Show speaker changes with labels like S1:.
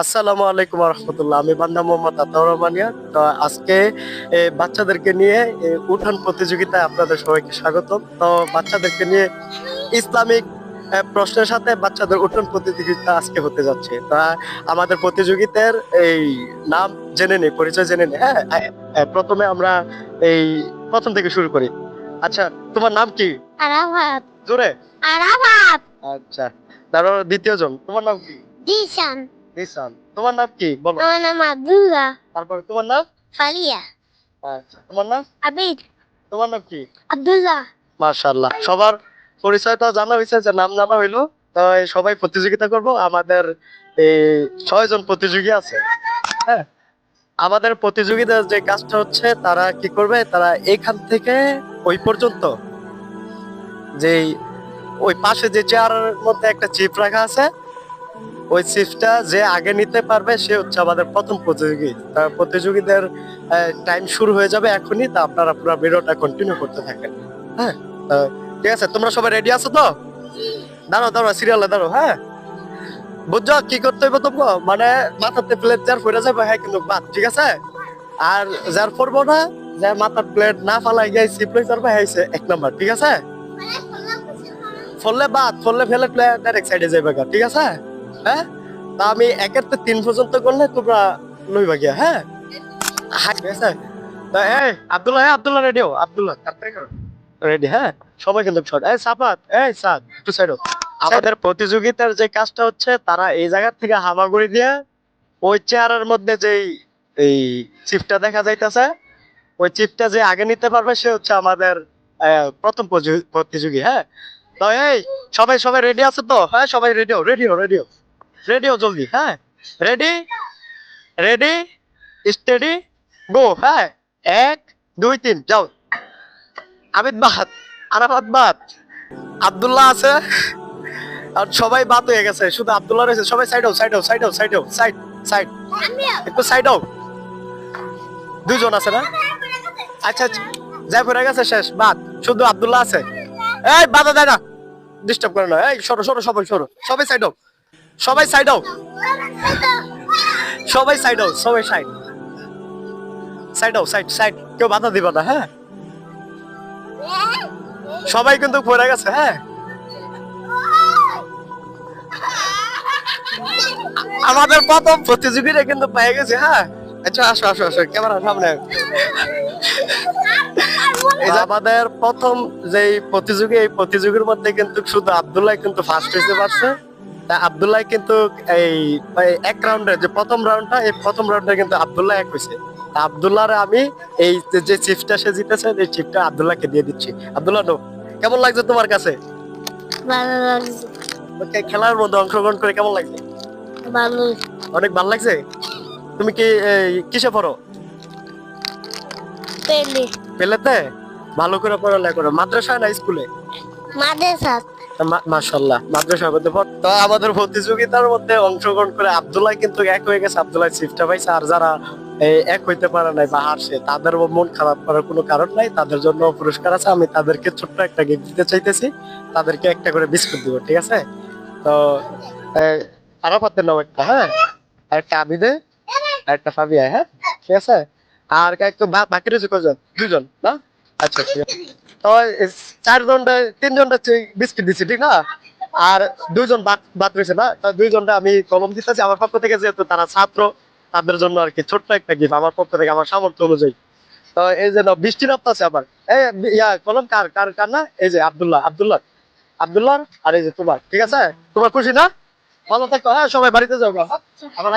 S1: আসসালামু আলাইকুম রহমতুল্লাহ আমি বান্দা মোহাম্মদ আতাউর রহমানিয়া। তো আজকে বাচ্চাদেরকে নিয়ে উঠান প্রতিযোগিতায় আপনাদের সবাইকে স্বাগতম। তো বাচ্চাদেরকে নিয়ে ইসলামিক প্রশ্নের সাথে বাচ্চাদের উঠান প্রতিযোগিতা আজকে হতে যাচ্ছে। তা আমাদের প্রতিযোগিতার এই নাম জেনে নেই পরিচয় জেনে নেই হ্যাঁ প্রথমে আমরা এই প্রথম থেকে শুরু করি। আচ্ছা তোমার নাম কি?
S2: আরাফাত।
S1: জোরে?
S2: আরাফাত।
S1: আচ্ছা তারপর দ্বিতীয় জন তোমার নাম কি?
S2: দিশান।
S1: তোমার নাম কি? বলো।
S2: আমার নাম আব্দুল্লাহ।
S1: তারপর তোমার নাম?
S2: ফালিয়া।
S1: আচ্ছা তোমার নাম?
S2: আবিদ
S1: তোমার নাম কি?
S2: আব্দুল্লাহ।
S1: মাশাআল্লাহ। সবার পরিচয়টা জানা হয়েছে যে নাম জানা হইল। তো সবাই প্রতিযোগিতা করব। আমাদের এই ছয় জন প্রতিযোগী আছে। হ্যাঁ? আমাদের প্রতিযোগিতার যে কাজটা হচ্ছে তারা কি করবে? তারা এখান থেকে ওই পর্যন্ত যে ওই পাশে যে চেয়ারের মধ্যে একটা চিপ রাখা আছে ওই চিপটা যে আগে নিতে পারবে সে হচ্ছে আমাদের প্রথম প্রতিযোগী। তার প্রতিযোগীদের টাইম শুরু হয়ে যাবে এখনই তা আপনারা পুরো ভিডিওটা কন্টিনিউ করতে থাকেন। হ্যাঁ? ঠিক আছে তোমরা সবাই রেডি আছো তো? দাঁড়াও দাঁড়াও সিরিয়ালে দাঁড়াও হ্যাঁ? বুঝছ কি করতে হবে তোমরা? মানে মাথাতে প্লেট যার পড়ে যাবে হ্যাঁ কিন্তু বাদ ঠিক আছে? আর যার পড়ব না যার মাথার প্লেট না ফালাই গিয়ে সিপ্লাই করবে হ্যাঁ এক নাম্বার ঠিক আছে? ফললে বাদ ফললে ফেলে প্লেয়ার ডাইরেক্ট সাইডে যাবে ঠিক আছে? হ্যাঁ? তা আমি একের তো তিন পর্যন্ত করলে তোমরা লইবা গিয়া হ্যাঁ? হ্যাঁ, আব্দুল্লাহ হ্যাঁ আব্দুল্লাহ রেডিও আব্দুল্লাহ। রেডি হ্যাঁ? সবাই কিন্তু শর্ট এই সাফাত এই সাদ একটু সাইড আমাদের প্রতিযোগিতার যে কাজটা হচ্ছে তারা এই জায়গা থেকে হামাগুড়ি দিয়ে ওই চেয়ারের মধ্যে যেই এই চিপটা দেখা যাইতেছে ওই চিপটা যে আগে নিতে পারবে সে হচ্ছে আমাদের প্রথম প্রতিযোগী- প্রতিযোগী হ্যাঁ? তো এই সবাই সবাই রেডি আছে তো? হ্যাঁ সবাই রেডিও রেডিও রেডিও রেডিও জলদি হ্যাঁ? রেডি রেডি স্টেডি গো হ্যাঁ? এক, দুই, তিন, যাও। আবিদ বাদ আরাফাত বাদ আব্দুল্লাহ আছে। আর সবাই বাদ হয়ে গেছে, শুধু আব্দুল্লাহ রয়েছে। সবাই সাইড হও সাইড হও সাইড হও সাইড হও সাইড সাইড একটু সাইড হও। দুজন আছে না? আচ্ছা আচ্ছা। যাই পড়ে গেছে, শেষ, বাদ। শুধু আব্দুল্লাহ আছে। এই বাধা দেয় না। ডিস্টার্ব করে না। এই, সরো সরো, সবাই সরো। সবাই সাইড হও। সবাই সাইড হও সবাই সাইড হও সবাই সাইড সাইড হও সাইড সাইড কেউ বাধা দিবা না হ্যাঁ? সবাই কিন্তু পড়ে গেছে হ্যাঁ? আমাদের প্রথম প্রতিযোগীরা কিন্তু পেয়ে গেছে হ্যাঁ? আচ্ছা আসো আসো আসো, ক্যামেরা সামনে। আমাদের প্রথম যে প্রতিযোগী, এই প্রতিযোগীর মধ্যে কিন্তু শুধু আব্দুল্লাহ কিন্তু ফার্স্ট হয়েছে পারছে। তা আব্দুল্লাহ কিন্তু এই এক রাউন্ডে যে প্রথম রাউন্ডটা এই প্রথম রাউন্ডে কিন্তু আব্দুল্লাহ এক হয়েছে। তা আব্দুল্লাহরে আমি এই যে- চিপটা সে জিতেছে এই চিপটা আব্দুল্লাহকে দিয়ে দিচ্ছি। আব্দুল্লাহ নো কেমন লাগছে তোমার কাছে?
S2: ভালো লাগছে।
S1: ওকে খেলার মধ্যে অংশগ্রহণ করে কেমন লাগছে?
S2: ভালো।
S1: অনেক ভালো লাগছে? তুমি কি কিসে পড়ো?
S2: পেলে।
S1: পেলেতে? ভালো করে পড়ালেখা করো। মাদ্রাসা না স্কুলে?
S2: মাদ্রাসা।
S1: মাশাল্লাহ মধ্যে পড়- তো আমাদের প্রতিযোগিতার মধ্যে অংশগ্রহণ করে আব্দুল্লাহ কিন্তু এক হয়ে গেছে। আব্দুল্লাহ সিফটা পাইছে আর যারা এক হইতে পারে নাই বা হারছে, তাদের মন খারাপ করার কোনো কারণ নাই। তাদের জন্য পুরস্কার আছে। আমি তাদেরকে ছোট্ট একটা গিফট দিতে চাইতেছি। তাদেরকে একটা করে বিস্কুট দিব, ঠিক আছে? তো আরাফাতের নাম একটা হ্যাঁ? একটা আবিদে একটা ফাবিয়া হ্যাঁ? ঠিক আছে? আর একটু বাকি রয়েছে কজন দুজন, না? আচ্ছা তো চারজনটা, তিনজনটা বিস্কিট দিচ্ছি ঠিক না? আর দুইজন বাদ রয়েছে না? দুইজনটা আমি কলম দিতেছি। আমার পক্ষ থেকে যেহেতু তারা ছাত্র, তাদের জন্য আর কি ছোট্ট একটা গিফট আমার পক্ষ থেকে, আমার সামর্থ্য অনুযায়ী। তো এই যে বৃষ্টি নামতেছে আবার। এই ইয়া, কলম কার কার কার না? এই যে আব্দুল্লাহ আব্দুল্লাহ। আব্দুল্লাহ আর এই যে তোমার, ঠিক আছে? তোমার খুশি না? ভালো থাকো হ্যাঁ সবাই বাড়িতে গা। আবার।